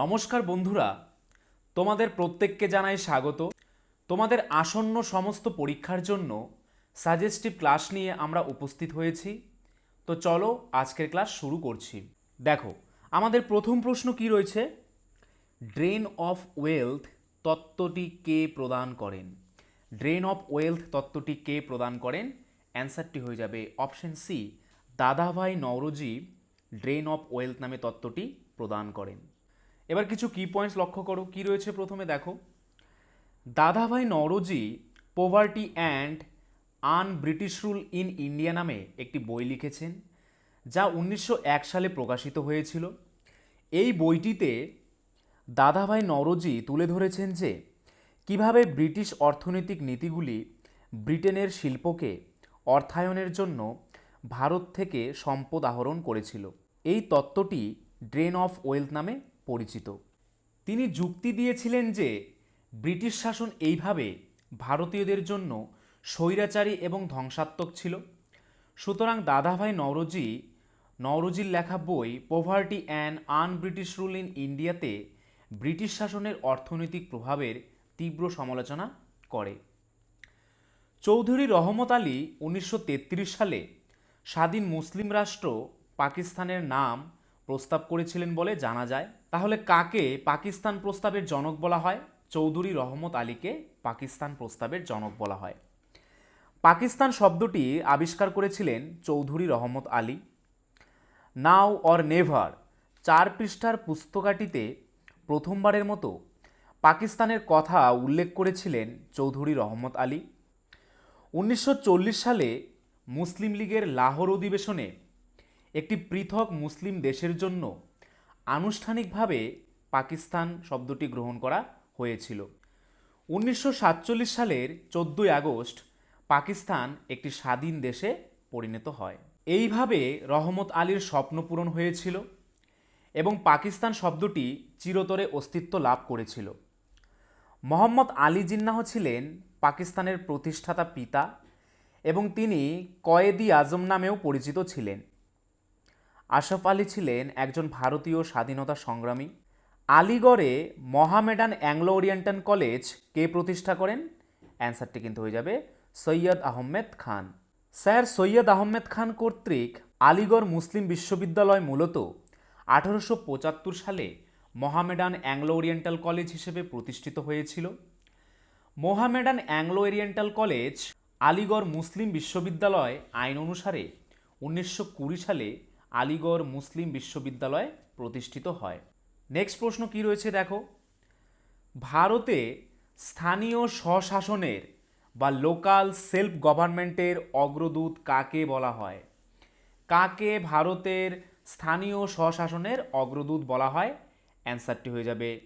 নমস্কার বন্ধুরা, তোমাদের প্রত্যেককে জানাই স্বাগত। তোমাদের আসন্ন সমস্ত পরীক্ষার জন্য সাজেস্টিভ ক্লাস নিয়ে আমরা উপস্থিত হয়েছি। তো চলো আজকের ক্লাস শুরু করছি। দেখো, আমাদের প্রথম প্রশ্ন কি রয়েছে? ড্রেন অফ ওয়েলথ তত্ত্বটি কে প্রদান করেন? ড্রেন অফ ওয়েলথ তত্ত্বটি কে প্রদান করেন? অ্যান্সারটি হয়ে যাবে অপশন সি দাদাভাই নওরোজি ড্রেন অফ ওয়েলথ নামে তত্ত্বটি প্রদান করেন। এবার কিছু কি পয়েন্টস লক্ষ্য করো। কি রয়েছে প্রথমে দেখো। Dadabhai Naoroji poverty and un British rule in India নামে একটি বই লিখেছেন, যা উনিশশো এক সালে প্রকাশিত হয়েছিল। এই বইটিতে দাদাভাই নওরোজি তুলে ধরেছেন যে, কীভাবে ব্রিটিশ অর্থনৈতিক নীতিগুলি ব্রিটেনের শিল্পকে অর্থায়নের জন্য ভারত থেকে সম্পদ আহরণ করেছিল। এই তত্ত্বটি ড্রেন অফ ওয়েলথ নামে পরিচিত। তিনি যুক্তি দিয়েছিলেন যে ব্রিটিশ শাসন এইভাবে ভারতীয়দের জন্য স্বৈরাচারী এবং ধ্বংসাত্মক ছিল। সুতরাং দাদাভাই নওরোজি, নওরোজির লেখা বই poverty and un British rule in ইন্ডিয়াতে ব্রিটিশ শাসনের অর্থনৈতিক প্রভাবের তীব্র সমালোচনা করে। চৌধুরী রহমত আলী উনিশশো তেত্রিশ সালে স্বাধীন মুসলিম রাষ্ট্র পাকিস্তানের নাম প্রস্তাব করেছিলেন বলে জানা যায়। তাহলে কাকে পাকিস্তান প্রস্তাবের জনক বলা হয়? চৌধুরী রহমত আলীকে পাকিস্তান প্রস্তাবের জনক বলা হয়। পাকিস্তান শব্দটি আবিষ্কার করেছিলেন চৌধুরী রহমত আলী। নাও অর নেভার, চার পৃষ্ঠার পুস্তকাটিতে প্রথমবারের মতো পাকিস্তানের কথা উল্লেখ করেছিলেন চৌধুরী রহমত আলী। উনিশশো চল্লিশ সালে মুসলিম লীগের লাহোর অধিবেশনে একটি পৃথক মুসলিম দেশের জন্য আনুষ্ঠানিকভাবে পাকিস্তান শব্দটি গ্রহণ করা হয়েছিল। উনিশশো সাতচল্লিশ সালের চোদ্দোই আগস্ট পাকিস্তান একটি স্বাধীন দেশে পরিণত হয়। এইভাবে রহমত আলীর স্বপ্ন পূরণ হয়েছিল এবং পাকিস্তান শব্দটি চিরতরে অস্তিত্ব লাভ করেছিল। মোহাম্মদ আলী জিন্নাহ ছিলেন পাকিস্তানের প্রতিষ্ঠাতা পিতা এবং তিনি কয়েদি আজম নামেও পরিচিত ছিলেন। আশরাফ আলী ছিলেন একজন ভারতীয় স্বাধীনতা সংগ্রামী। আলিগড়ে মহামেডান অ্যাংলো ওরিয়েন্টাল কলেজ কে প্রতিষ্ঠা করেন? অ্যান্সারটি কিন্তু হয়ে যাবে সৈয়দ আহমেদ খান। স্যার, সৈয়দ আহমেদ খান কর্তৃক আলিগড় মুসলিম বিশ্ববিদ্যালয় মূলত আঠারোশো পঁচাত্তর সালে মহামেডান অ্যাংলো ওরিয়েন্টাল কলেজ হিসেবে প্রতিষ্ঠিত হয়েছিল। Mohammedan Anglo Oriental college Aligarh Muslim বিশ্ববিদ্যালয় আইন অনুসারে উনিশশো কুড়ি সালে আলিগড় মুসলিম বিশ্ববিদ্যালয় প্রতিষ্ঠিত হয়। নেক্সট প্রশ্ন কি রয়েছে দেখো? ভারতে স্থানীয় স্বশাসনের বা লোকাল সেলফ গভর্নমেন্টের অগ্রদূত কাকে বলা হয়? কাকে ভারতের স্থানীয় স্বশাসনের অগ্রদূত বলা হয়? অ্যান্সারটি হয়ে যাবে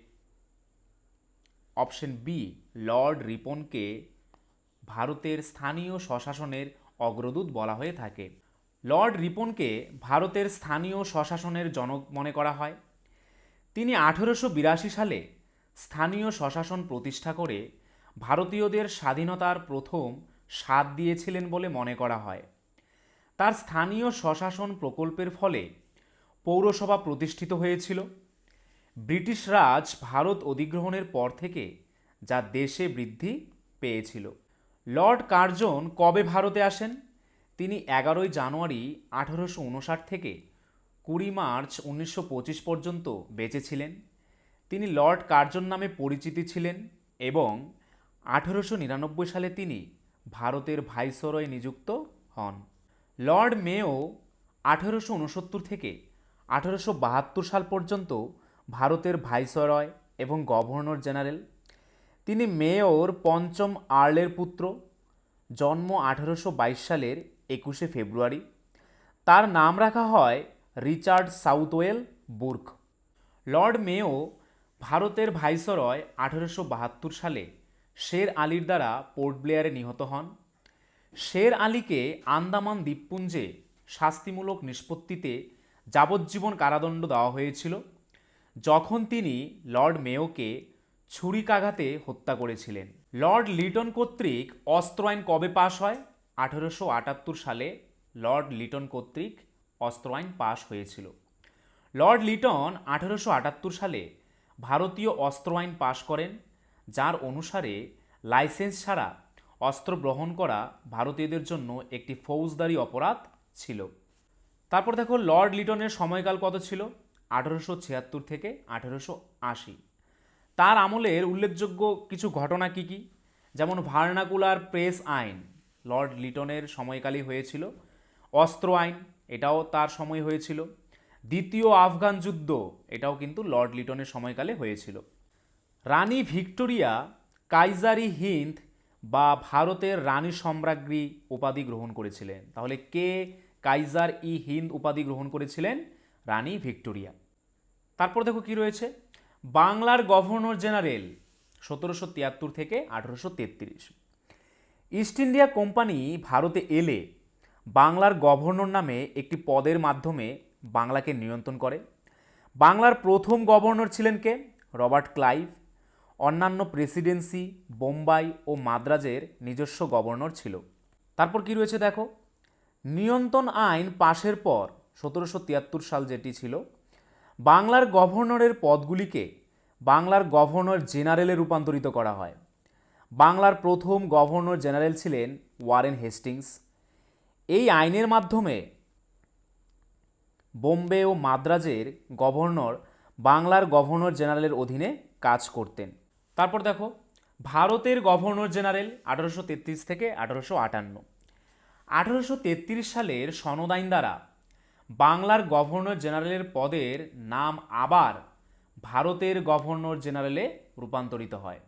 অপশন বি লর্ড রিপনকে ভারতের স্থানীয় স্বশাসনের অগ্রদূত বলা হয়ে থাকে। লর্ড রিপনকে ভারতের স্থানীয় স্বশাসনের জনক মনে করা হয়। তিনি আঠেরোশো বিরাশি সালে স্থানীয় স্বশাসন প্রতিষ্ঠা করে ভারতীয়দের স্বাধীনতার প্রথম স্বাদ দিয়েছিলেন বলে মনে করা হয়। তার স্থানীয় স্বশাসন প্রকল্পের ফলে পৌরসভা প্রতিষ্ঠিত হয়েছিল। ব্রিটিশ রাজ ভারত অধিগ্রহণের পর থেকে যা দেশে বৃদ্ধি পেয়েছিল। লর্ড কার্জন কবে ভারতে আসেন? তিনি এগারোই জানুয়ারি আঠারোশো উনষাট থেকে কুড়ি মার্চ উনিশশো পঁচিশ পর্যন্ত বেঁচে ছিলেন। তিনি লর্ড কার্জন নামে পরিচিতি ছিলেন এবং আঠেরোশো নিরানব্বই সালে তিনি ভারতের ভাইসরয় নিযুক্ত হন। লর্ড মেও আঠেরোশো উনসত্তর থেকে আঠেরোশো বাহাত্তর সাল পর্যন্ত ভারতের ভাইসরয় এবং গভর্নর জেনারেল। তিনি মেয়র পঞ্চম আর্লের পুত্র। জন্ম আঠেরোশো বাইশ সালের একুশে ফেব্রুয়ারি। তার নাম রাখা হয় রিচার্ড সাউথওয়েল বুর্ক। লর্ড মেও ভারতের ভাইসরয় আঠেরোশো বাহাত্তর সালে শের আলীর দ্বারা পোর্ট ব্লেয়ারে নিহত হন। শের আলীকে আন্দামান দ্বীপপুঞ্জে শাস্তিমূলক নিষ্পত্তিতে যাবজ্জীবন কারাদণ্ড দেওয়া হয়েছিল, যখন তিনি লর্ড মেয়োকে ছুরিকাঘাতে হত্যা করেছিলেন। লর্ড লিটন কর্তৃক অস্ত্র আইন কবে পাশ হয়? আঠেরোশো আটাত্তর সালে লর্ড লিটন কর্তৃক অস্ত্র আইন পাশ হয়েছিল। লর্ড লিটন আঠেরোশো আটাত্তর সালে ভারতীয় অস্ত্র আইন পাশ করেন, যার অনুসারে লাইসেন্স ছাড়া অস্ত্র গ্রহণ করা ভারতীয়দের জন্য একটি ফৌজদারি অপরাধ ছিল। তারপর দেখো, লর্ড লিটনের সময়কাল কত ছিল? আঠেরোশো ছিয়াত্তর থেকে আঠেরোশো আশি। তার আমলের উল্লেখযোগ্য কিছু ঘটনা কি কি? যেমন ভার্নাকুলার প্রেস আইন। লর্ড লিটনের সময়কালই হয়েছিল। অস্ত্র আইন, এটাও তার সময় হয়েছিল। দ্বিতীয় আফগান যুদ্ধ, এটাও কিন্তু লর্ড লিটনের সময়কালে হয়েছিল। রানী ভিক্টোরিয়া, কাইজারি হিন্দ বা ভারতের রানী সম্রাজ্ঞী উপাধি গ্রহণ করেছিলেন। তাহলে কে কাইজার ই হিন্দ উপাধি গ্রহণ করেছিলেন? রানী ভিক্টোরিয়া। তারপর দেখো কি রয়েছে? বাংলার গভর্নর জেনারেল সতেরোশো তিয়াত্তর থেকে আঠেরোশো তেত্রিশ। ইস্ট ইন্ডিয়া কোম্পানি ভারতে এলে বাংলার গভর্নর নামে একটি পদের মাধ্যমে বাংলাকে নিয়ন্ত্রণ করে। বাংলার প্রথম গভর্নর ছিলেন কে? Robert Clive. অন্যান্য প্রেসিডেন্সি, বোম্বাই ও মাদ্রাজের নিজস্ব গভর্নর ছিল। তারপর কি রয়েছে দেখো? নিয়ন্ত্রণ আইন পাশের পর সতেরোশো তিয়াত্তর সাল যেটি ছিল, বাংলার গভর্নরের পদগুলিকে বাংলার গভর্নর জেনারেলে রূপান্তরিত করা হয়। বাংলার প্রথম গভর্নর জেনারেল ছিলেন ওয়ারেন হেস্টিংস। এই আইনের মাধ্যমে বোম্বে ও মাদ্রাজের গভর্নর বাংলার গভর্নর জেনারেলের অধীনে কাজ করতেন। তারপর দেখো, ভারতের গভর্নর জেনারেল আঠারোশো তেত্রিশ থেকে আঠারোশো আটান্ন। আঠারোশো তেত্রিশ সালের সনদ আইন দ্বারা বাংলার গভর্নর জেনারেলের পদের নাম আবার ভারতের গভর্নর জেনারেলে রূপান্তরিত হয়।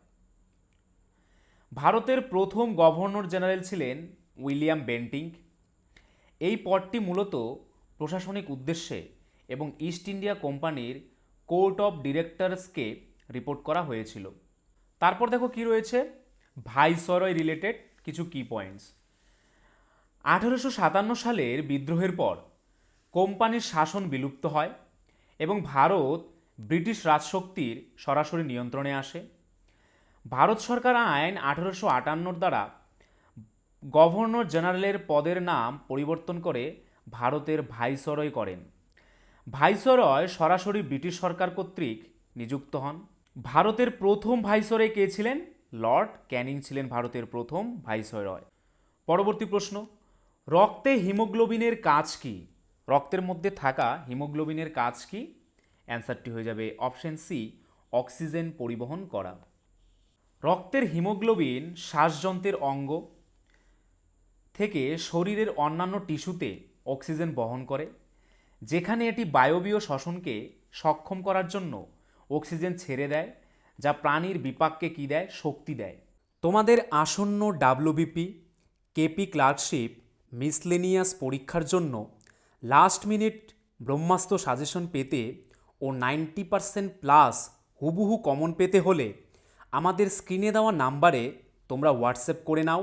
ভারতের প্রথম গভর্নর জেনারেল ছিলেন উইলিয়াম বেন্টিং। এই পদটি মূলত প্রশাসনিক উদ্দেশ্যে এবং ইস্ট ইন্ডিয়া কোম্পানির কোর্ট অফ ডিরেক্টরসকে রিপোর্ট করা হয়েছিল। তারপর দেখো কি রয়েছে? ভাইসরয় রিলেটেড কিছু কি পয়েন্টস আঠেরোশো সাতান্ন সালের বিদ্রোহের পর কোম্পানির শাসন বিলুপ্ত হয় এবং ভারত ব্রিটিশ রাজশক্তির সরাসরি নিয়ন্ত্রণে আসে। ভারত সরকার আইন আঠেরোশো আটান্নর দ্বারা গভর্নর জেনারেলের পদের নাম পরিবর্তন করে ভারতের ভাইসরয় করেন। ভাইসরয় সরাসরি ব্রিটিশ সরকার কর্তৃক নিযুক্ত হন। ভারতের প্রথম ভাইসরয় কে ছিলেন? লর্ড ক্যানিং ছিলেন ভারতের প্রথম ভাইসরয়। পরবর্তী প্রশ্ন, রক্তে হিমোগ্লোবিনের কাজ কি? রক্তের মধ্যে থাকা হিমোগ্লোবিনের কাজ কি? অ্যান্সারটি হয়ে যাবে অপশন সি, অক্সিজেন পরিবহন করা। রক্তের হিমোগ্লোবিন শ্বাসযন্ত্রের অঙ্গ থেকে শরীরের অন্যান্য টিস্যুতে অক্সিজেন বহন করে, যেখানে এটি বায়বীয় শ্বসনকে সক্ষম করার জন্য অক্সিজেন ছেড়ে দেয়, যা প্রাণীর বিপাককে কী দেয়? শক্তি দেয়। তোমাদের আসন্ন ডাব্লিউবিপি কেপি ক্লার্কশিপ মিসলেনিয়াস পরীক্ষার জন্য লাস্ট মিনিট ব্রহ্মাস্ত্র সাজেশন পেতে ও নাইনটি পারসেন্ট প্লাস হুবহু কমন পেতে হলে আমাদের স্ক্রিনে দেওয়া নাম্বারে তোমরা হোয়াটসঅ্যাপ করে নাও।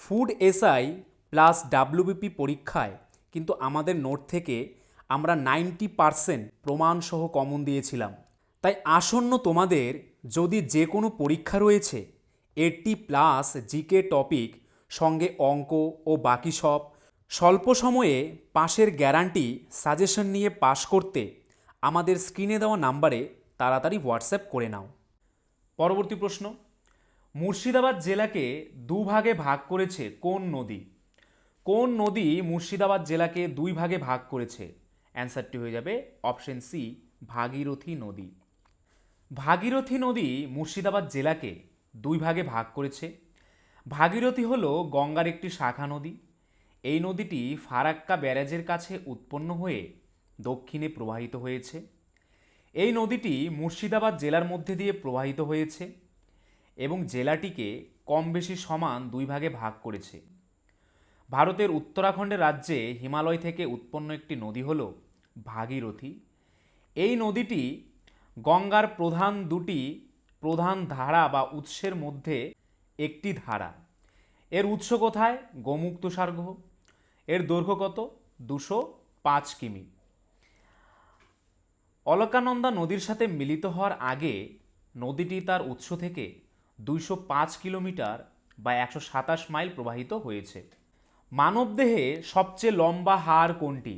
ফুড এসআই প্লাস ডাব্লিউবিপি পরীক্ষায় কিন্তু আমাদের নোট থেকে আমরা নাইনটি পারসেন্ট প্রমাণসহ কমন দিয়েছিলাম। তাই আসন্ন তোমাদের যদি যে কোনো পরীক্ষা রয়েছে এইটটি প্লাস জিকে টপিক, সঙ্গে অঙ্ক ও বাকি সব, স্বল্প সময়ে পাশের গ্যারান্টি সাজেশন নিয়ে পাশ করতে আমাদের স্ক্রিনে দেওয়া নাম্বারে তাড়াতাড়ি হোয়াটসঅ্যাপ করে নাও। পরবর্তী প্রশ্ন। মুর্শিদাবাদ জেলাকে দুভাগে ভাগ করেছে কোন নদী? কোন নদী মুর্শিদাবাদ জেলাকে দুই ভাগে ভাগ করেছে? অ্যান্সারটি হয়ে যাবে অপশন সি, ভাগীরথী নদী। ভাগীরথী নদী মুর্শিদাবাদ জেলাকে দুই ভাগে ভাগ করেছে। ভাগীরথী হল গঙ্গার একটি শাখা নদী। এই নদীটি ফারাক্কা ব্যারাজের কাছে উৎপন্ন হয়ে দক্ষিণে প্রবাহিত হয়েছে। এই নদীটি মুর্শিদাবাদ জেলার মধ্যে দিয়ে প্রবাহিত হয়েছে এবং জেলাটিকে কম বেশি সমান দুই ভাগে ভাগ করেছে। ভারতের উত্তরাখণ্ডের রাজ্যে হিমালয় থেকে উৎপন্ন একটি নদী হল ভাগীরথী। এই নদীটি গঙ্গার প্রধান দুটি প্রধান ধারা বা উৎসের মধ্যে একটি ধারা। এর উৎস কোথায়? গোমুখ তুষার্ঘ এর দৈর্ঘ্য কত? দুশো পাঁচ কিমি। অলকানন্দা নদীর সাথে মিলিত হওয়ার আগে নদীটি তার উৎস থেকে দুইশো পাঁচ কিলোমিটার বা একশো সাতাশ মাইল প্রবাহিত হয়েছে। মানবদেহে সবচেয়ে লম্বা হার কোনটি?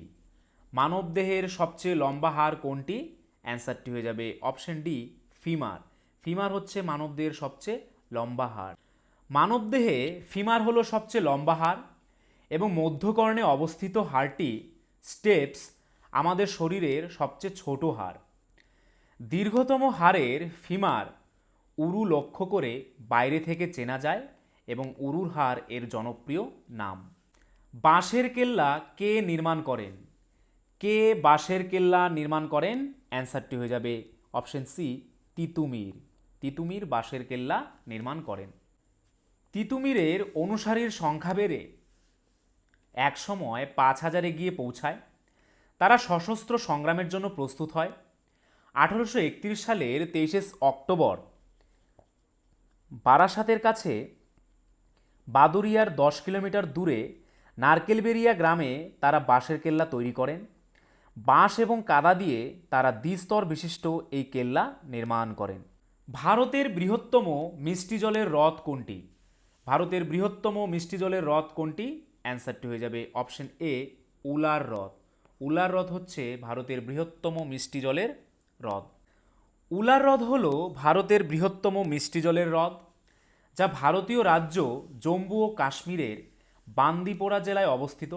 মানবদেহের সবচেয়ে লম্বা হার কোনটি? অ্যান্সারটি হয়ে যাবে অপশন ডি, ফিমার। ফিমার হচ্ছে মানবদেহের সবচেয়ে লম্বা হাড়। মানবদেহে ফিমার হলো সবচেয়ে লম্বা হার এবং মধ্যকর্ণে অবস্থিত হাড়টি স্টেপস আমাদের শরীরের সবচেয়ে ছোট হাড়। দীর্ঘতম হাড়ের ফিমার উরু লক্ষ্য করে বাইরে থেকে চেনা যায় এবং উরুর হাড় এর জনপ্রিয় নাম। বাঁশের কেল্লা কে নির্মাণ করেন? কে বাঁশের কেল্লা নির্মাণ করেন? অ্যান্সারটি হয়ে যাবে অপশন সি, তিতুমির। তিতুমির বাঁশের কেল্লা নির্মাণ করেন। তিতুমিরের অনুসারীর সংখ্যা বেড়ে এক সময় পাঁচ হাজারে গিয়ে পৌঁছায়। তারা সশস্ত্র সংগ্রামের জন্য প্রস্তুত হয়। আঠারোশো একত্রিশ সালের তেইশে অক্টোবর বারাসাতের কাছে বাদুরিয়ার দশ কিলোমিটার দূরে নারকেলবেরিয়া গ্রামে তারা বাঁশের কেল্লা তৈরি করেন। বাঁশ এবং কাদা দিয়ে তারা দ্বিস্তর বিশিষ্ট এই কেল্লা নির্মাণ করেন। ভারতের বৃহত্তম মিষ্টি জলের হ্রদ কোনটি? ভারতের বৃহত্তম মিষ্টি জলের হ্রদ কোনটি? অ্যান্সারটি হয়ে যাবে অপশন এ, উলার হ্রদ উলার হ্রদ হচ্ছে ভারতের বৃহত্তম মিষ্টি জলের হ্রদ। উলার হ্রদ হল ভারতের বৃহত্তম মিষ্টি জলের হ্রদ, যা ভারতীয় রাজ্য জম্মু ও কাশ্মীরের বান্দিপোরা জেলায় অবস্থিত।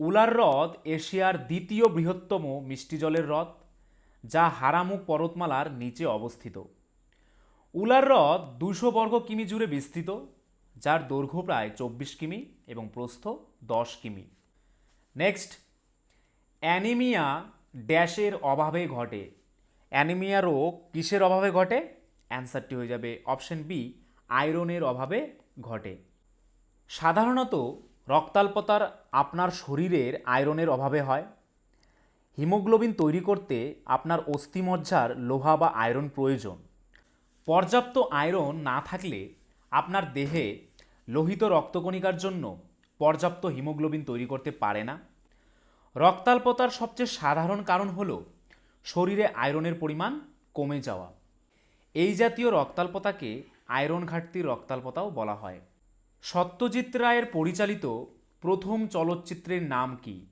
উলার হ্রদ এশিয়ার দ্বিতীয় বৃহত্তম মিষ্টি জলের হ্রদ, যা হারামুখ পর্বতমালার নিচে অবস্থিত। উলার হ্রদ দুশো বর্গ কিমি জুড়ে বিস্তৃত, যার দৈর্ঘ্য প্রায় চব্বিশ কিমি এবং প্রস্থ দশ কিমি। নেক্সট অ্যানিমিয়া ড্যাশের অভাবে ঘটে। অ্যানিমিয়া রোগ কিসের অভাবে ঘটে? অ্যান্সারটি হয়ে যাবে অপশন বি, আয়রনের অভাবে ঘটে। সাধারণত রক্তাল্পতার আপনার শরীরের আয়রনের অভাবে হয়। হিমোগ্লোবিন তৈরি করতে আপনার অস্থিমজ্জার লোহা বা আয়রন প্রয়োজন। পর্যাপ্ত আয়রন না থাকলে আপনার দেহে লোহিত রক্তকণিকার জন্য পর্যাপ্ত হিমোগ্লোবিন তৈরি করতে পারে না। রক্তাল্পতার সবচেয়ে সাধারণ কারণ হল শরীরে আয়রনের পরিমাণ কমে যাওয়া। এই জাতীয় রক্তাল্পতাকে আয়রন ঘাটতির রক্তাল্পতাও বলা হয়। সত্যজিৎ রায়ের পরিচালিত প্রথম চলচ্চিত্রের নাম কি?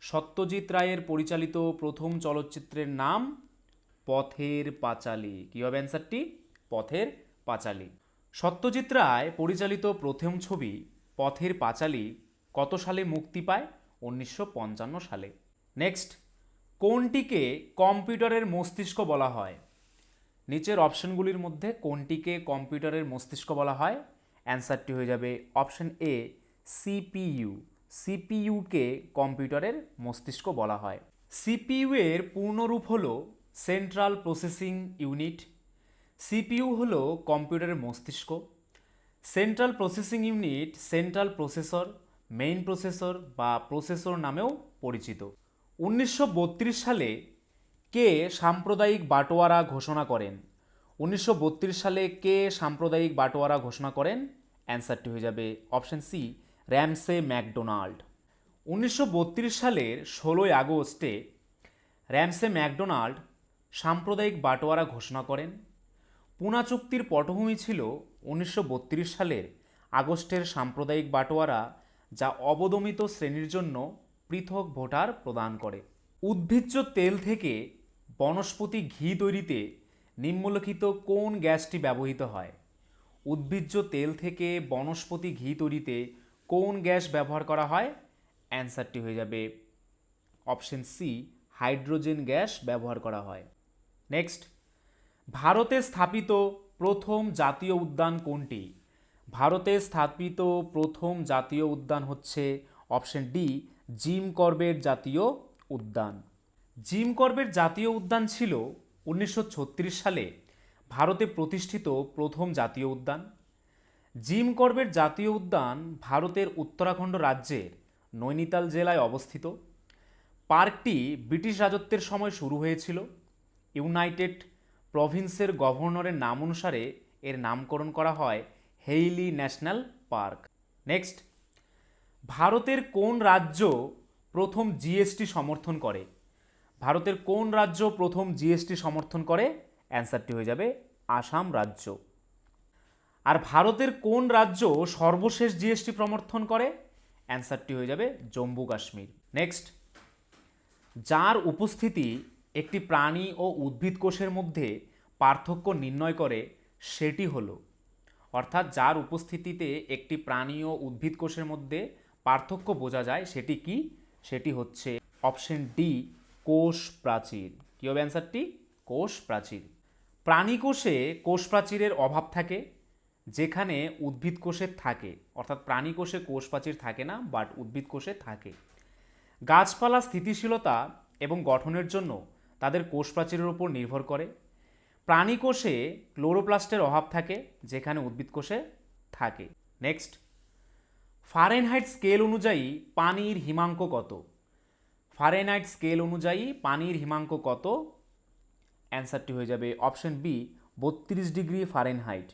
সত্যজিৎ রায়ের পরিচালিত প্রথম চলচ্চিত্রের নাম পথের পাঁচালী। কী হবে অ্যান্সারটি? পথের পাঁচালী। সত্যজিৎ রায় পরিচালিত প্রথম ছবি পথের পাঁচালী কত সালে মুক্তি পায়? উনিশশো পঞ্চান্ন সালে। নেক্সট কোনটিকে কম্পিউটারের মস্তিষ্ক বলা হয়? নিচের অপশনগুলির মধ্যে কোনটিকে কম্পিউটারের মস্তিষ্ক বলা হয়? অ্যান্সারটি হয়ে যাবে অপশন এ সিপিইউ সিপিইউকে কম্পিউটারের মস্তিষ্ক বলা হয়। সিপিইউ এর পূর্ণরূপ হল সেন্ট্রাল প্রসেসিং ইউনিট সিপিইউ হল কম্পিউটারের মস্তিষ্ক। Central processing unit central processor main processor বা প্রসেসর নামেও পরিচিত। উনিশশো বত্রিশ সালে কে সাম্প্রদায়িক বাটোয়ারা ঘোষণা করেন? উনিশশো বত্রিশ সালে কে সাম্প্রদায়িক বাটোয়ারা ঘোষণা করেন? অ্যান্সারটি হয়ে যাবে অপশন সি র্যামসে ম্যাকডোনাল্ড উনিশশো বত্রিশ সালের ষোলোই আগস্টে র্যামসে ম্যাকডোনাল্ড সাম্প্রদায়িক বাটোয়ারা ঘোষণা করেন। পুনা চুক্তির পটভূমি ছিল উনিশশো বত্রিশ সালের আগস্টের সাম্প্রদায়িক বাটোয়ারা যা অবদমিত শ্রেণির জন্য পৃথক ভোটার প্রদান করে। উদ্ভিজ্জ তেল থেকে বনস্পতি ঘি তৈরিতে নিম্নলিখিত কোন গ্যাসটি ব্যবহৃত হয়? উদ্ভিজ্জ তেল থেকে বনস্পতি ঘি তৈরিতে কোন গ্যাস ব্যবহার করা হয়? অ্যান্সারটি হয়ে যাবে অপশন সি, হাইড্রোজেন গ্যাস ব্যবহার করা হয়। নেক্সট, ভারতে স্থাপিত প্রথম জাতীয় উদ্যান কোনটি? ভারতে স্থাপিত প্রথম জাতীয় উদ্যান হচ্ছে অপশন ডি, জিম করবেট জাতীয় উদ্যান। জিম করবেট জাতীয় উদ্যান ছিল উনিশশো ছত্রিশ সালে ভারতে প্রতিষ্ঠিত প্রথম জাতীয় উদ্যান। জিম করবেট জাতীয় উদ্যান ভারতের উত্তরাখণ্ড রাজ্যের নৈনিতাল জেলায় অবস্থিত। পার্কটি ব্রিটিশ রাজত্বের সময় শুরু হয়েছিল। ইউনাইটেড প্রভিন্সের গভর্নরের নাম অনুসারে এর নামকরণ করা হয় হেইলি ন্যাশনাল পার্ক। নেক্সট, ভারতের কোন রাজ্য প্রথম জিএসটি সমর্থন করে? ভারতের কোন রাজ্য প্রথম জিএসটি সমর্থন করে? অ্যান্সারটি হয়ে যাবে আসাম রাজ্য। আর ভারতের কোন রাজ্য সর্বশেষ জিএসটি সমর্থন করে? অ্যান্সারটি হয়ে যাবে জম্মু কাশ্মীর। নেক্সট, যার উপস্থিতি একটি প্রাণী ও উদ্ভিদ কোষের মধ্যে পার্থক্য নির্ণয় করে, সেটি হলো অর্থাৎ যার উপস্থিতিতে একটি প্রাণী ও উদ্ভিদ কোষের মধ্যে পার্থক্য বোঝা যায়, সেটি কি? সেটি হচ্ছে অপশন ডি, কোষ প্রাচীর। কী হবে অ্যান্সারটি? কোষ প্রাচীর। প্রাণী কোষে কোষ প্রাচীরের অভাব থাকে, যেখানে উদ্ভিদ কোষে থাকে। অর্থাৎ প্রাণী কোষে কোষ প্রাচীর থাকে না, বাট উদ্ভিদ কোষে থাকে। গাছপালা স্থিতিশীলতা এবং গঠনের জন্য তাদের কোষ প্রাচীরের উপর নির্ভর করে। প্রাণী কোষে ক্লোরোপ্লাস্টের অভাব থাকে, যেখানে উদ্ভিদ কোষে থাকে। নেক্সট ফারেনহাইট স্কেল অনুযায়ী পানির হিমাঙ্ক কত? ফারেনহাইট স্কেল অনুযায়ী পানির হিমাঙ্ক কত? অ্যান্সারটি হয়ে যাবে অপশন বি বত্রিশ ডিগ্রি ফারেনহাইট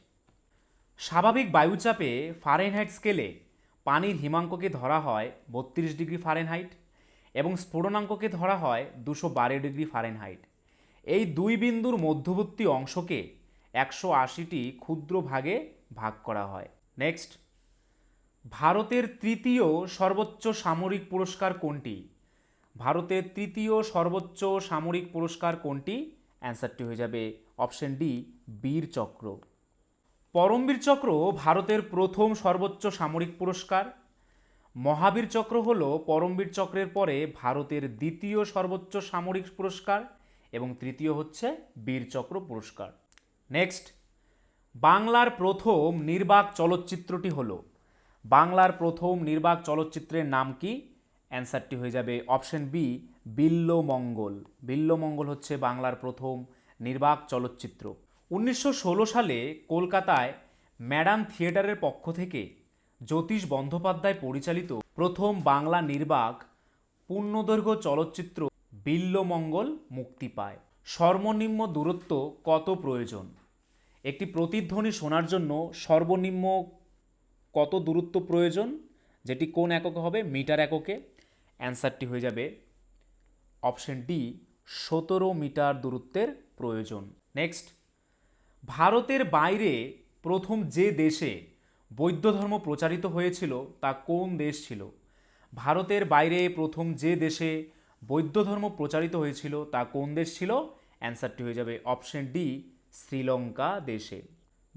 স্বাভাবিক বায়ুচাপে ফারেনহাইট স্কেলে পানির হিমাঙ্ককে ধরা হয় বত্রিশ ডিগ্রি ফারেনহাইট এবং স্ফুটনাঙ্ককে ধরা হয় দুশো বারো ডিগ্রি ফারেনহাইট এই দুই বিন্দুর মধ্যবর্তী অংশকে একশো আশিটি ক্ষুদ্র ভাগে ভাগ করা হয়। নেক্সট। ভারতের তৃতীয় সর্বোচ্চ সামরিক পুরস্কার কোনটি? ভারতের তৃতীয় সর্বোচ্চ সামরিক পুরস্কার কোনটি? অ্যান্সারটি হয়ে যাবে অপশন ডি, বীর চক্র। পরমবীর চক্র ভারতের প্রথম সর্বোচ্চ সামরিক পুরস্কার। মহাবীর চক্র হল পরমবীর চক্রের পরে ভারতের দ্বিতীয় সর্বোচ্চ সামরিক পুরস্কার। এবং তৃতীয় হচ্ছে বীর চক্র পুরস্কার। নেক্সট বাংলার প্রথম নির্বাক চলচ্চিত্রটি হল। বাংলার প্রথম নির্বাক চলচ্চিত্রের নাম কি? অ্যান্সারটি হয়ে যাবে অপশন বি বিল্লমঙ্গল বিল্লমঙ্গল হচ্ছে বাংলার প্রথম নির্বাক চলচ্চিত্র। উনিশশো ষোলো সালে কলকাতায় ম্যাডাম থিয়েটারের পক্ষ থেকে জ্যোতিষ বন্দ্যোপাধ্যায় পরিচালিত প্রথম বাংলা নির্বাক পূর্ণদৈর্ঘ্য চলচ্চিত্র বিল্লমঙ্গল মুক্তি পায়। সর্বনিম্ন দূরত্ব কত প্রয়োজন? একটি প্রতিধ্বনি শোনার জন্য সর্বনিম্ন কত দূরত্ব প্রয়োজন? যেটি কোন এককে হবে? মিটার এককে। অ্যান্সারটি হয়ে যাবে অপশন ডি, সতেরো মিটার দূরত্বের প্রয়োজন। নেক্সট। ভারতের বাইরে প্রথম যে দেশে বৌদ্ধ ধর্ম প্রচারিত হয়েছিল তা কোন দেশ ছিল? ভারতের বাইরে প্রথম যে দেশে বৌদ্ধ ধর্ম প্রচারিত হয়েছিল, তা কোন দেশ ছিল? অ্যান্সারটি হয়ে যাবে অপশন ডি, শ্রীলঙ্কা দেশে।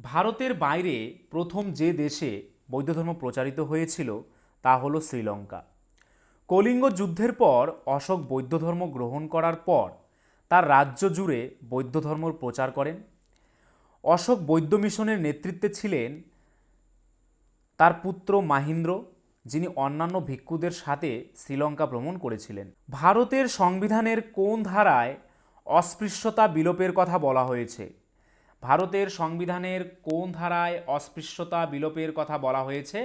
ভারতের বাইরে প্রথম যে দেশে বৌদ্ধ ধর্ম প্রচারিত হয়েছিল, তা হলো শ্রীলঙ্কা। কলিঙ্গ যুদ্ধের পর অশোক বৌদ্ধ ধর্ম গ্রহণ করার পর তার রাজ্য জুড়ে বৌদ্ধ ধর্মর প্রচার করেন। অশোক বৌদ্ধ মিশনের নেতৃত্বে ছিলেন তার পুত্র মাহিন্দ্র। যিনি অন্যান্য ভিক্ষুদের সাথে শ্রীলঙ্কা ভ্রমণ করেছিলেন। ভারতের সংবিধানের কোন ধারায় অস্পৃশ্যতা বিলোপের কথা বলা হয়েছে? ভারতের সংবিধানের কোন ধারায় অস্পৃশ্যতা বিলোপের কথা বলা হয়েছে?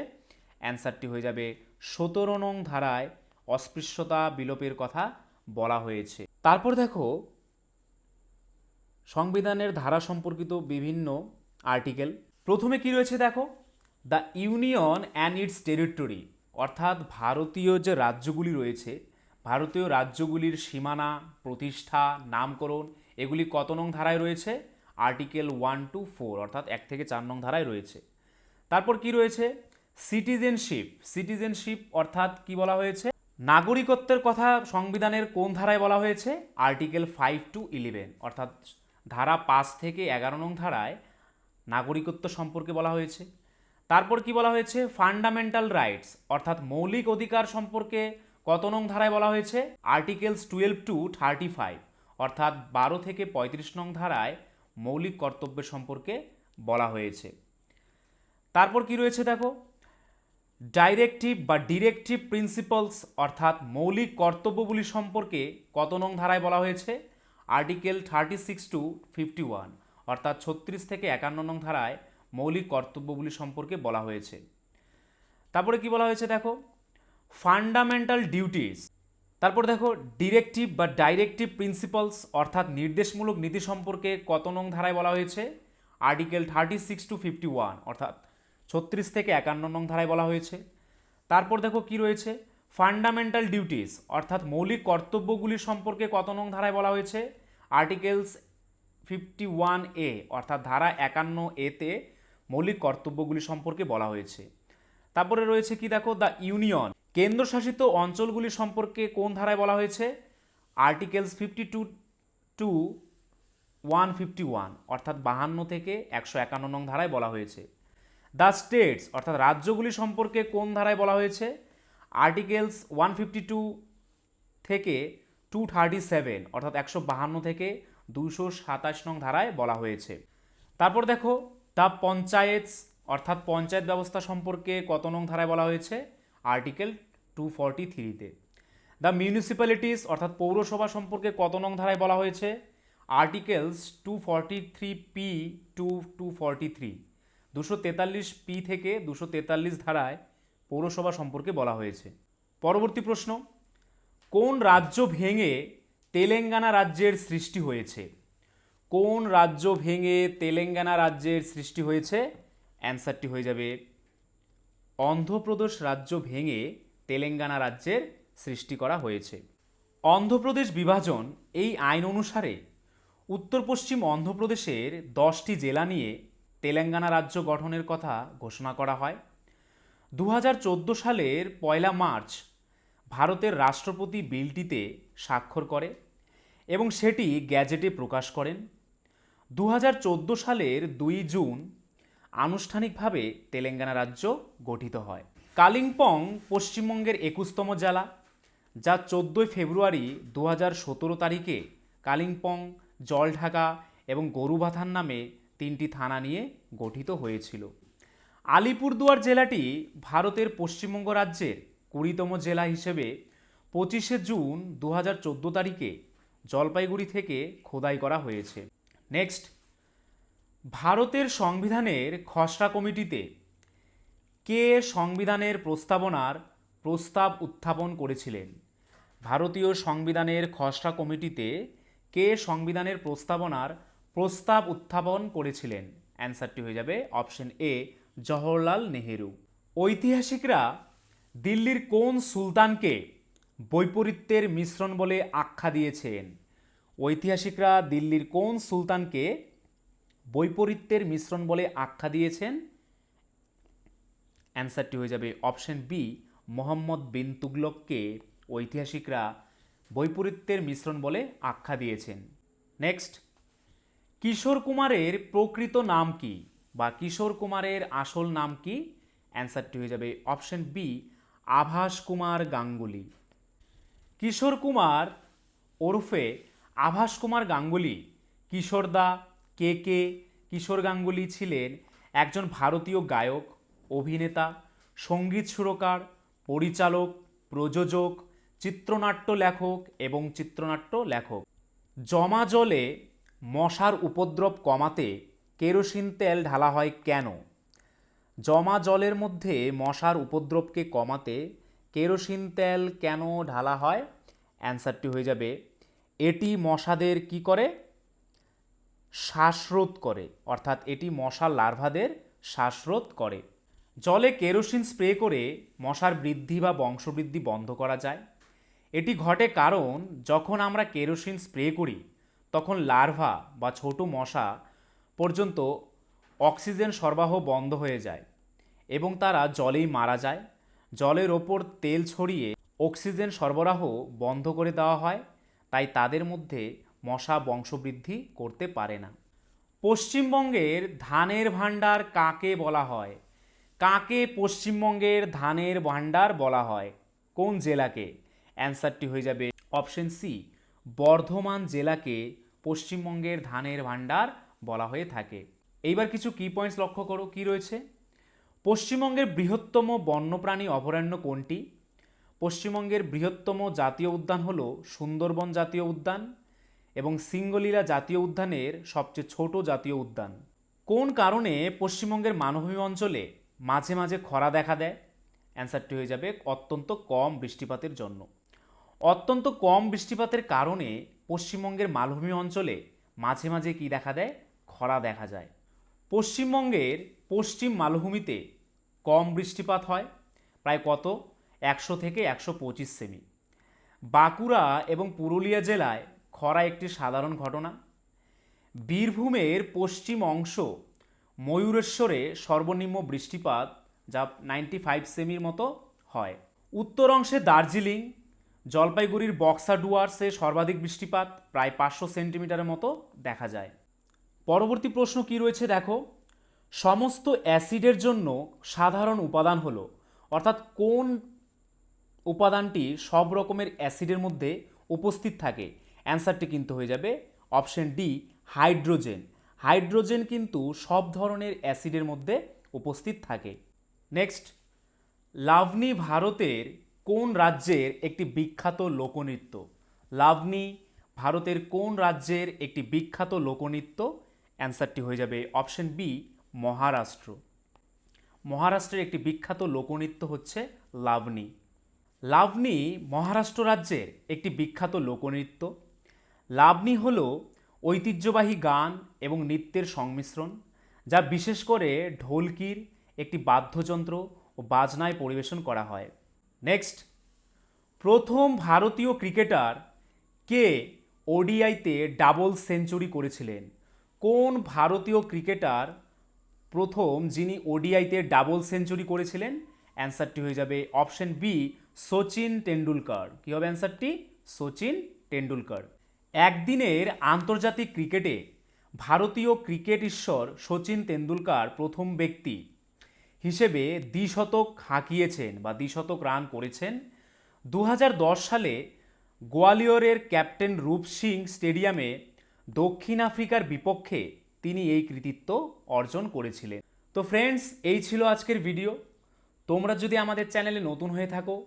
অ্যান্সারটি হয়ে যাবে, সতেরো নং ধারায় অস্পৃশ্যতা বিলোপের কথা বলা হয়েছে। তারপর দেখো, সংবিধানের ধারা সম্পর্কিত বিভিন্ন আর্টিকেল। প্রথমে কি রয়েছে দেখো? The union and its territory, অর্থাৎ ভারতীয় যে রাজ্যগুলি রয়েছে, ভারতীয় রাজ্যগুলির সীমানা, প্রতিষ্ঠা, নামকরণ, এগুলি কত নং ধারায় রয়েছে? আর্টিকেল ওয়ান টু ফোর, অর্থাৎ এক থেকে চার নং ধারায় রয়েছে। তারপর কি রয়েছে? সিটিজেনশিপ সিটিজেনশিপ অর্থাৎ কি বলা হয়েছে? নাগরিকত্বের কথা সংবিধানের কোন ধারায় বলা হয়েছে? আর্টিকেল ফাইভ টু ইলেভেন, অর্থাৎ ধারা পাঁচ থেকে এগারো নং ধারায় নাগরিকত্ব সম্পর্কে বলা হয়েছে। তারপর কি বলা হয়েছে? ফান্ডামেন্টাল রাইটস অর্থাৎ মৌলিক অধিকার সম্পর্কে কত নং ধারায় বলা হয়েছে? Articles twelve to thirty five অর্থাৎ বারো থেকে পঁয়ত্রিশ নং ধারায় মৌলিক কর্তব্য সম্পর্কে বলা হয়েছে। তারপর কি রয়েছে দেখো? ডাইরেক্টিভ বা ডিরেক্টিভ প্রিন্সিপালস অর্থাৎ মৌলিক কর্তব্যগুলি সম্পর্কে কত নং ধারায় বলা হয়েছে? Article thirty six to fifty one অর্থাৎ ছত্রিশ থেকে একান্ন নং ধারায় মৌলিক কর্তব্যগুলি সম্পর্কে বলা হয়েছে। তারপরে কি বলা হয়েছে দেখো? ফান্ডামেন্টাল ডিউটিস তারপর দেখো ডিরেক্টিভ বা ডাইরেক্টিভ প্রিন্সিপালস অর্থাৎ নির্দেশমূলক নীতি সম্পর্কে কত নং ধারায় বলা হয়েছে? Article thirty six to fifty one অর্থাৎ ছত্রিশ থেকে একান্ন নং ধারায় বলা হয়েছে। তারপর দেখো কি রয়েছে? ফান্ডামেন্টাল ডিউটিস অর্থাৎ মৌলিক কর্তব্যগুলি সম্পর্কে কত নং ধারায় বলা হয়েছে? আর্টিকেলস ফিফটি ওয়ান এ অর্থাৎ ধারা একান্ন এতে মৌলিক কর্তব্যগুলি সম্পর্কে বলা হয়েছে। তারপরে রয়েছে কি দেখো? দ্য ইউনিয়ন কেন্দ্রশাসিত অঞ্চলগুলি সম্পর্কে কোন ধারায় বলা হয়েছে? Articles fifty two to two fifty one অর্থাৎ বাহান্ন থেকে একশো একান্ন নং ধারায় বলা হয়েছে। দ্য স্টেটস অর্থাৎ রাজ্যগুলি সম্পর্কে কোন ধারায় বলা হয়েছে? আর্টিকেলস ওয়ান ফিফটি টু থেকে টু থার্টি সেভেন অর্থাৎ একশো বাহান্ন থেকে দুশো সাতাশ নং ধারায় বলা হয়েছে। তারপর দেখো দ্য পঞ্চায়েত অর্থাৎ পঞ্চায়েত ব্যবস্থা সম্পর্কে কত নং ধারায় বলা হয়েছে? আর্টিকেল টু ফর্টি থ্রিতে দ্য মিউনিসিপ্যালিটিস, অর্থাৎ পৌরসভা সম্পর্কে কত নং ধারায় বলা হয়েছে? Articles two forty three P to two forty three দুশো তেতাল্লিশ পি থেকে দুশো তেতাল্লিশ ধারায় পৌরসভা সম্পর্কে বলা হয়েছে। পরবর্তী প্রশ্ন, কোন রাজ্য ভেঙে তেলেঙ্গানা রাজ্যের সৃষ্টি হয়েছে? কোন রাজ্য ভেঙে তেলেঙ্গানা রাজ্যের সৃষ্টি হয়েছে? অ্যান্সারটি হয়ে যাবে, অন্ধ্রপ্রদেশ রাজ্য ভেঙে তেলেঙ্গানা রাজ্যের সৃষ্টি করা হয়েছে। অন্ধ্রপ্রদেশ বিভাজন এই আইন অনুসারে উত্তর পশ্চিম অন্ধ্রপ্রদেশের দশটি জেলা নিয়ে তেলেঙ্গানা রাজ্য গঠনের কথা ঘোষণা করা হয়। দু হাজার চোদ্দ সালের পয়লা মার্চ ভারতের রাষ্ট্রপতি বিলটিতে স্বাক্ষর করে এবং সেটি গ্যাজেটে প্রকাশ করেন। দু হাজার চোদ্দ সালের দুই জুন আনুষ্ঠানিকভাবে তেলেঙ্গানা রাজ্য গঠিত হয়। কালিম্পং পশ্চিমবঙ্গের একুশতম জেলা, যা চোদ্দোই ফেব্রুয়ারি দু তারিখে কালিম্পং, জলঢাকা এবং গরুবাথান নামে তিনটি থানা নিয়ে গঠিত হয়েছিল। আলিপুরদুয়ার জেলাটি ভারতের পশ্চিমবঙ্গ রাজ্যের কুড়িতম জেলা হিসেবে পঁচিশে জুন দু তারিখে জলপাইগুড়ি থেকে খোদাই করা হয়েছে। নেক্সট ভারতের সংবিধানের খসড়া কমিটিতে কে সংবিধানের প্রস্তাবনার প্রস্তাব উত্থাপন করেছিলেন? ভারতীয় সংবিধানের খসড়া কমিটিতে কে সংবিধানের প্রস্তাবনার প্রস্তাব উত্থাপন করেছিলেন? অ্যান্সারটি হয়ে যাবে অপশন এ জওহরলাল নেহেরু ঐতিহাসিকরা দিল্লির কোন সুলতানকে বৈপরীত্যের মিশ্রণ বলে আখ্যা দিয়েছেন? ঐতিহাসিকরা দিল্লির কোন সুলতানকে বৈপরীত্যের মিশ্রণ বলে আখ্যা দিয়েছেন? অ্যান্সারটি হয়ে যাবে অপশন বি মোহাম্মদ বিন তুগলককে ঐতিহাসিকরা বৈপরীত্যের মিশ্রণ বলে আখ্যা দিয়েছেন। নেক্সট কিশোর কুমারের প্রকৃত নাম কি বা কিশোর কুমারের আসল নাম কি? অ্যান্সারটি হয়ে যাবে অপশন বি আভাস কুমার গাঙ্গুলি। কিশোর কুমার ওরফে আভাস কুমার গাঙ্গুলি কিশোরদা কে কে, কিশোর গাঙ্গুলি ছিলেন একজন ভারতীয় গায়ক, অভিনেতা, সংগীত সুরকার, পরিচালক, প্রযোজক, চিত্রনাট্য লেখক এবং চিত্রনাট্য লেখক। জমা জলে মশার উপদ্রব কমাতে কেরোসিন তেল ঢালা হয় কেন? জমা জলের মধ্যে মশার উপদ্রবকে কমাতে কেরোসিন তেল কেন ঢালা হয়? অ্যান্সারটি হয়ে যাবে এটি মশাদের কি করে? শ্বাসরোধ করে। অর্থাৎ এটি মশার লার্ভাদের শ্বাসরোধ করে। জলে কেরোসিন স্প্রে করে মশার বৃদ্ধি বা বংশবৃদ্ধি বন্ধ করা যায়। এটি ঘটে কারণ, যখন আমরা কেরোসিন স্প্রে করি, তখন লার্ভা বা ছোট মশা পর্যন্ত অক্সিজেন সরবরাহ বন্ধ হয়ে যায় এবং তারা জলেই মারা যায়। জলের ওপর তেল ছড়িয়ে অক্সিজেন সরবরাহ বন্ধ করে দেওয়া হয়। তাই তাদের মধ্যে মশা বংশবৃদ্ধি করতে পারে না। পশ্চিমবঙ্গের ধানের ভাণ্ডার কাকে বলা হয়? কাকে পশ্চিমবঙ্গের ধানের ভাণ্ডার বলা হয়? কোন জেলাকে? অ্যান্সারটি হয়ে যাবে অপশন সি, বর্ধমান জেলাকে পশ্চিমবঙ্গের ধানের ভাণ্ডার বলা হয়ে থাকে। এইবার কিছু কি পয়েন্টস লক্ষ্য করো, কি রয়েছে? পশ্চিমবঙ্গের বৃহত্তম বন্যপ্রাণী অভয়ারণ্য কোনটি? পশ্চিমবঙ্গের বৃহত্তম জাতীয় উদ্যান হল সুন্দরবন জাতীয় উদ্যান এবং সিঙ্গলীলা জাতীয় উদ্যানের সবচেয়ে ছোট জাতীয় উদ্যান। কোন কারণে পশ্চিমবঙ্গের মানভূমি অঞ্চলে মাঝে মাঝে খরা দেখা দেয়? অ্যান্সারটি হয়ে যাবে অত্যন্ত কম বৃষ্টিপাতের জন্য। অত্যন্ত কম বৃষ্টিপাতের কারণে পশ্চিমবঙ্গের মালভূমি অঞ্চলে মাঝে মাঝে কি দেখা দেয়? খরা দেখা যায়। পশ্চিমবঙ্গের পশ্চিম মালভূমিতে কম বৃষ্টিপাত হয়। প্রায় কত? একশো থেকে একশো পঁচিশ সেমি। বাঁকুড়া এবং পুরুলিয়া জেলায় খরা একটি সাধারণ ঘটনা। বীরভূমের পশ্চিম অংশ ময়ূরেশ্বরে সর্বনিম্ন বৃষ্টিপাত যা নাইনটি ফাইভ সেমির মতো হয়। উত্তর অংশে দার্জিলিং, জলপাইগুড়ির বক্সা ডুয়ার্সে সর্বাধিক বৃষ্টিপাত প্রায় পাঁচশো সেন্টিমিটারের মতো দেখা যায়। পরবর্তী প্রশ্ন কি রয়েছে দেখো? সমস্ত অ্যাসিডের জন্য সাধারণ উপাদান হলো, অর্থাৎ কোন উপাদানটি সব রকমের অ্যাসিডের মধ্যে উপস্থিত থাকে। অ্যান্সারটি কিন্তু হয়ে যাবে অপশন ডি, হাইড্রোজেন। হাইড্রোজেন কিন্তু সব ধরনের অ্যাসিডের মধ্যে উপস্থিত থাকে। নেক্সট, লাভনি ভারতের কোন রাজ্যের একটি বিখ্যাত লোকনৃত্য? লাভনি ভারতের কোন রাজ্যের একটি বিখ্যাত লোকনৃত্য? অ্যান্সারটি হয়ে যাবে অপশন বি, মহারাষ্ট্র। মহারাষ্ট্রের একটি বিখ্যাত লোকনৃত্য হচ্ছে লাভনি। লাভনি মহারাষ্ট্র রাজ্যের একটি বিখ্যাত লোকনৃত্য। লাভনি হল ঐতিহ্যবাহী গান এবং নৃত্যের সংমিশ্রণ, যা বিশেষ করে ঢোলকির একটি বাদ্যযন্ত্র ও বাজনায় পরিবেশন করা হয়। নেক্সট, প্রথম ভারতীয় ক্রিকেটার কে ওডিআইতে ডাবল সেঞ্চুরি করেছিলেন? কোন ভারতীয় ক্রিকেটার প্রথম যিনি ওডিআইতে ডাবল সেঞ্চুরি করেছিলেন? অ্যান্সারটি হয়ে যাবে অপশন বি সচিন টেন্ডুলকার কী হবে অ্যান্সারটি সচিন টেন্ডুলকার একদিনের আন্তর্জাতিক ক্রিকেটে ভারতীয় ক্রিকেট ঈশ্বর সচিন তেন্ডুলকার প্রথম ব্যক্তি হিসেবে দ্বিশতক হাঁকিয়েছেন বা দ্বিশতক রান করেছেন। দু হাজার দশ সালে গোয়ালিয়রের ক্যাপ্টেন রূপ সিং স্টেডিয়ামে দক্ষিণ আফ্রিকার বিপক্ষে তিনি এই কৃতিত্ব অর্জন করেছিলেন। তো ফ্রেন্ডস এই ছিল আজকের ভিডিও তোমরা যদি আমাদের চ্যানেলে নতুন হয়ে থাকো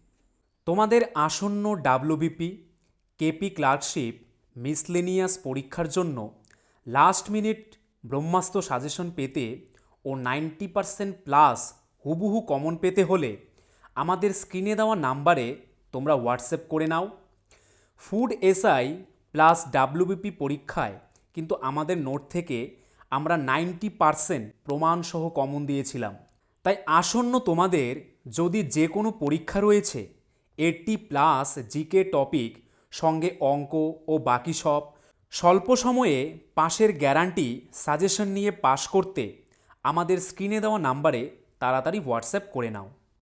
তোমাদের আসন্ন ডাব্লুবিপি কেপি ক্লার্কশিপ মিসলেনিয়াস পরীক্ষার জন্য লাস্ট মিনিট ব্রহ্মাস্ত্র সাজেশন পেতে ও নাইনটি পারসেন্ট প্লাস হুবহু কমন পেতে হলে আমাদের স্ক্রিনে দেওয়া নাম্বারে তোমরা হোয়াটসঅ্যাপ করে নাও। ফুড এসআই প্লাস ডাব্লিউবিপি পরীক্ষায় কিন্তু আমাদের নোট থেকে আমরা নাইনটি পারসেন্ট প্রমাণসহ কমন দিয়েছিলাম। তাই আসন্ন তোমাদের যদি যে কোনো পরীক্ষা রয়েছে এইটটি প্লাস জিকে টপিক, সঙ্গে অঙ্ক ও বাকি সব। স্বল্প সময়ে পাশের গ্যারান্টি সাজেশন নিয়ে পাশ করতে আমাদের স্ক্রিনে দেওয়া নাম্বারে তাড়াতাড়ি হোয়াটসঅ্যাপ করে নাও।